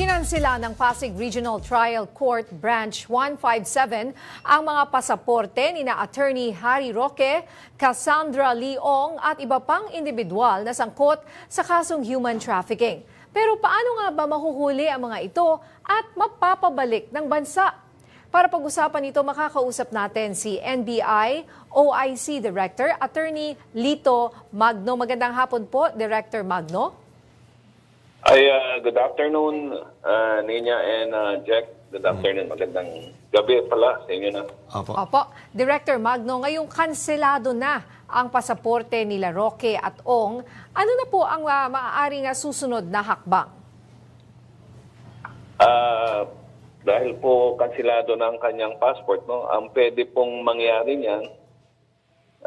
Ikinansila ng Pasig Regional Trial Court Branch 157 ang mga pasaporte ni na Attorney Harry Roque, Cassandra Leong at iba pang individual na sangkot sa kasong human trafficking. Pero paano nga ba mahuhuli ang mga ito at mapapabalik ng bansa? Para pag-usapan ito, makakausap natin si NBI OIC Director Attorney Lito Magno. Magandang hapon po, Director Magno. Ay, uh, good afternoon, uh, Nina and uh, Jack. Good afternoon. Magandang gabi pala sa inyo na. Opo. Opo, Director Magno, ngayong kanselado na ang pasaporte nila Roque at Ong. Ano na po ang uh, maaaring uh, susunod na hakbang? Ah, dahil po kansilado na ang kanyang passport, no, ang pwede pong mangyari niyan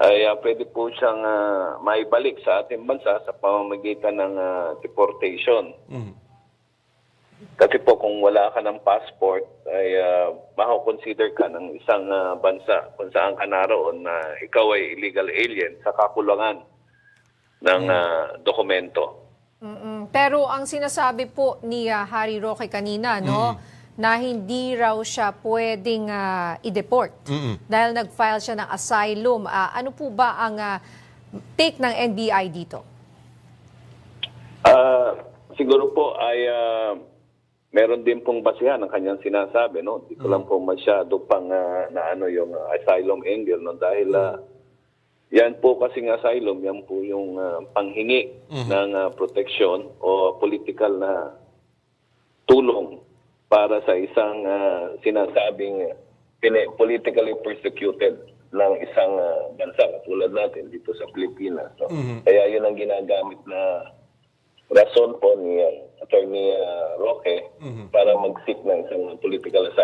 ay ah, pwede po siyang ah, maibalik sa ating bansa sa pamamagitan ng ah, deportation. Mhm. Kasi po kung wala ka ng passport ay uh, consider ka ng isang ah, bansa kung saan ka naroon na ikaw ay illegal alien sa kakulangan ng ah, dokumento. Mm-mm. Pero ang sinasabi po ni uh, Harry Roque kanina, no, na hindi raw siya pwedeng uh, i-deport dahil nag-file siya ng asylum. Ah, ano po ba ang uh, take ng NBI dito? Ah, siguro po ay ah, meron din pong basihan ng kanyang sinasabi, no? Hindi ko lang po masyado pang ah, na ano yung asylum angle, no? Dahil ah, yan po kasing asylum, yan po yung ah, panghingi ng ah, proteksyon o political na tulong para sa isang ah, sinasabing politically persecuted ng isang ah, bansa katulad natin dito sa Pilipinas. No? Kaya yun ang ginagamit na rason po ni uh, Attorney uh, Roque para mag-seek ng isang political asylum.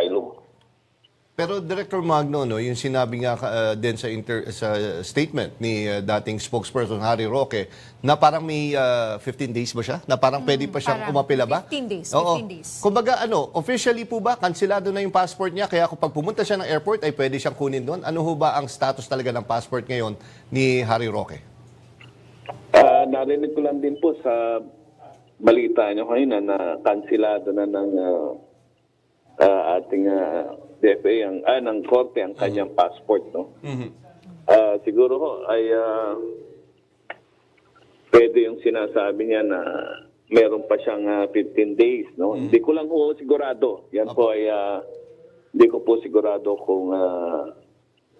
Pero Director Magno, no, yung sinabi nga uh, din sa, inter, sa statement ni uh, dating spokesperson Harry Roque na parang may uh, 15 days ba siya? Na parang pwede pa siyang parang umapila ba? 15 days, Oo. 15 days. Kumbaga ano, officially po ba, kansilado na yung passport niya, kaya kung pag pumunta siya ng airport ay pwede siyang kunin doon? Ano ho ba ang status talaga ng passport ngayon ni Harry Roque? Uh, narinig ko lang din po sa balita nyo kanina na kansilado na ng uh, uh, ating uh, DFA, ang, ah, ng korte ang kanyang passport. No? Ah, siguro ho ay ah, pwede yung sinasabi niya na meron pa siyang ah, 15 days. No? Hindi ko lang ho sigurado. Yan po ay ah, hindi ko po sigurado kung ah,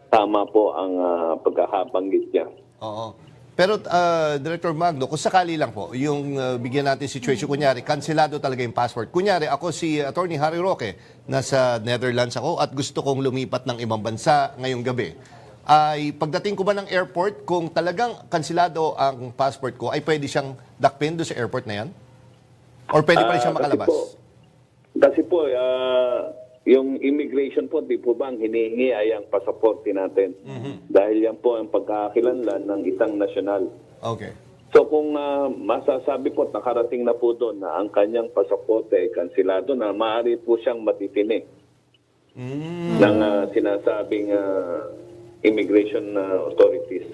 tama po ang ah, pagkakabanggit niya. Oo. Pero uh, Director Magno, kung sakali lang po, yung uh, bigyan natin situation, kunyari, kansilado talaga yung passport. Kunyari, ako si Attorney Harry Roque, nasa Netherlands ako at gusto kong lumipat ng ibang bansa ngayong gabi. Ay pagdating ko ba ng airport, kung talagang kansilado ang passport ko, ay pwede siyang dakpin doon sa airport na yan? Or pwede pa rin siyang Ah, kasi makalabas? po, Kasi po, ah, yung immigration po, di po ba ang hinihingi ay ang pasaporte natin. Mhm. Dahil yan po ang pagkakakilanlan ng isang nasyonal. Okay. So kung ah, masasabi po at nakarating na po doon na ang kanyang pasaporte ay kansilado na, maaari po siyang matitini Mm. ng ah, sinasabing ah, immigration ah, authorities.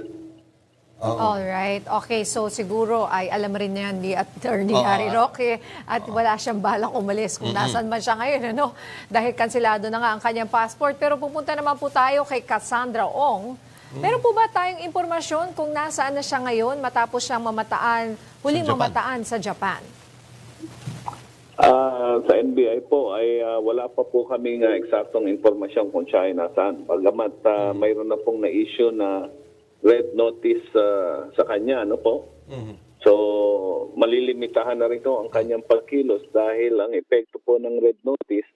Oo. All right. Okay, so siguro ay alam rin na yan ni Attorney Oo. Harry Roque at wala siyang balak umalis kung nasan man siya ngayon. Ano? Dahil kansilado na nga ang kanyang passport. Pero pupunta naman po tayo kay Cassandra Ong. Meron po ba tayong impormasyon kung nasaan na siya ngayon matapos siyang mamataan, huling Sa Japan. mamataan sa Japan? Ah, sa NBI po ay ah, wala pa po kaming ah, eksaktong impormasyon kung siya ay nasaan. Bagamat ah, mayroon na pong na-issue na red notice ah, sa kanya, ano po? So, malilimitahan na rin ito ang kanyang pagkilos dahil ang epekto po ng red notice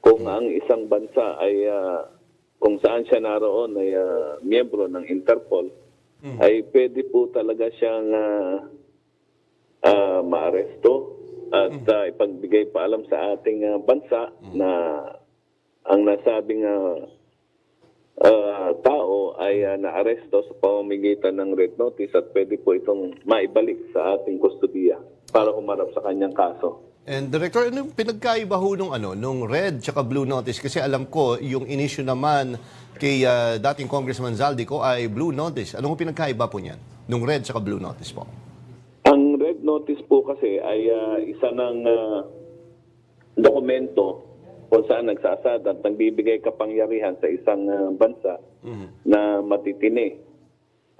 kung ang isang bansa ay ah, kung saan siya naroon ay ah, miyembro ng Interpol ay pwede po talaga siyang ah, ah, maaresto at ah, ipagbigay paalam sa ating ah, bansa na ang nasabing ah, ah, tao ay ah, naaresto sa pamamagitan ng red notice at pwede po itong maibalik sa ating kustudiya para humarap sa kanyang kaso. And Director, ano yung pinagkaiba ho nung, ano, nung red tsaka blue notice? Kasi alam ko, yung in-issue naman kay ah, dating Congressman Zaldico ay blue notice. Ano yung pinagkaiba po niyan? Nung red tsaka blue notice po? Ang red notice po kasi ay ah, isa ng ah, dokumento kung saan nagsasad at nagbibigay kapangyarihan sa isang ah, bansa na matitini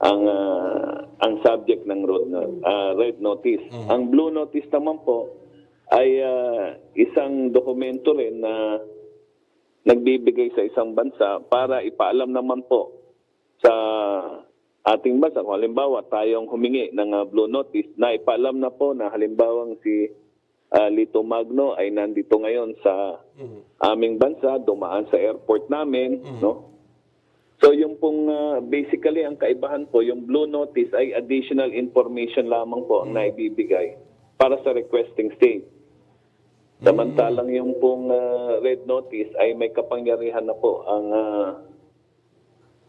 ang ah, ang subject ng road no- ah, red notice. Ang blue notice naman po ay ah, isang dokumento rin na nagbibigay sa isang bansa para ipaalam naman po sa ating bansa. Kung halimbawa tayong humingi ng ah, blue notice na ipaalam na po na halimbawang si Lito Magno ay nandito ngayon sa aming bansa, dumaan sa airport namin, no? So yung pong ah, basically ang kaibahan po, yung blue notice ay additional information lamang po ang naibibigay para sa requesting state. Samantalang yung pong ah, red notice ay may kapangyarihan na po ang ah,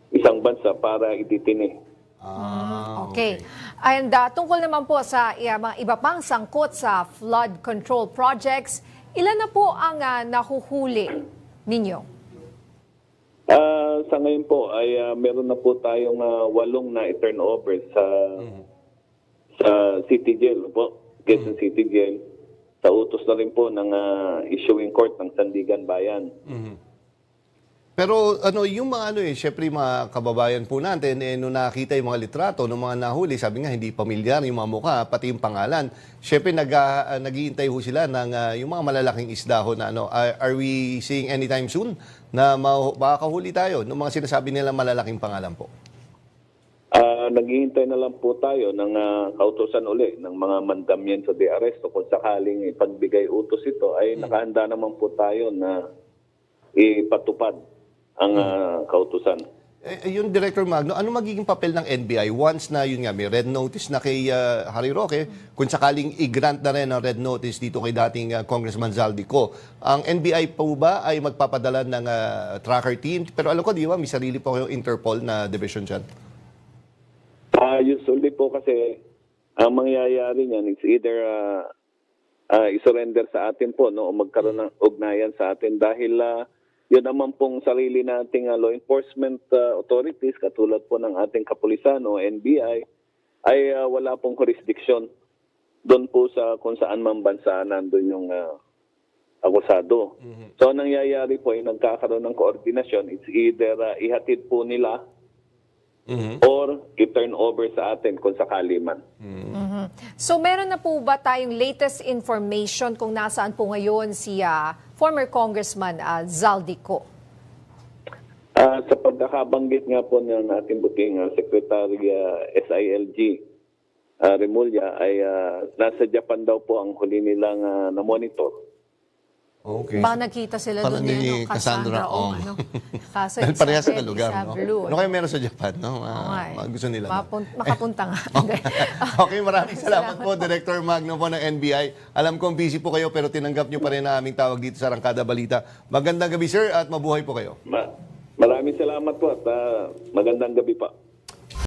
isang bansa para ititini. Ah, Okay. And uh, tungkol naman po sa uh, mga iba pang sangkot sa flood control projects, ilan na po ang uh, nahuhuli ninyo? Ah, sa ngayon po ay ah, meron na po tayong ah, walong na turnover sa sa City Jail po, Quezon City Jail. Sa utos na rin po ng ah, issuing court ng Sandigan Bayan. Pero ano, yung mga ano eh, syempre yung mga kababayan po natin, eh, nung nakita yung mga litrato ng mga nahuli, sabi nga hindi pamilyar yung mga mukha, pati yung pangalan. Syempre nag, ah, naghihintay ho sila ng ah, yung mga malalaking isda ho na ano, are, are we seeing anytime soon na ma- makakahuli tayo ng mga sinasabi nila malalaking pangalan po? Ah, naghihintay na lang po tayo ng ah, kautosan uli ng mga mandamyan sa de arresto kung sakaling ipagbigay utos ito ay nakahanda naman po tayo na ipatupad ang ah, kautosan. Eh, yung Director Magno, ano magiging papel ng NBI once na yun nga, may red notice na kay ah, Harry Roque, kung sakaling i-grant na rin ang red notice dito kay dating ah, Congressman Zaldico. Ang NBI po ba ay magpapadala ng ah, tracker team? Pero alam ko, di ba, may sarili po yung Interpol na division dyan. Ah, usually po kasi ang mangyayari niyan is either ah, ah, i-surrender sa atin po no o magkaroon ng ugnayan sa atin dahil ah, yun naman pong sarili nating ah, law enforcement ah, authorities katulad po ng ating kapulisan o NBI ay ah, wala pong jurisdiction doon po sa kung saan man bansa nandun yung ah, akusado. So ang nangyayari po ay nagkakaroon ng koordinasyon. It's either ah, ihatid po nila or i-turn over sa atin kung sakali man. Mhm. So meron na po ba tayong latest information kung nasaan po ngayon si ah, former Congressman ah, Zaldico? Ah, sa pagkakabanggit nga po ng ating buting ah, Secretary ah, SILG ah, Remulla ay ah, nasa Japan daw po ang huli nilang ah, na-monitor. Okay. Baka nakita sila Parang doon ni ano, Cassandra Cassandra Ong. Ong. Ano. Kaso Dahil parehas sa sa lugar, no? blue. Ano kayo meron sa Japan, no? Ah, Oo nga eh. gusto nila. no? Mapun- makapunta nga. Hindi. okay, maraming salamat po, Director Magno po ng NBI. Alam kong busy po kayo pero tinanggap niyo pa rin ang aming tawag dito sa Rangkada Balita. Magandang gabi, sir, at mabuhay po kayo. Ma- maraming salamat po at ah, magandang gabi pa.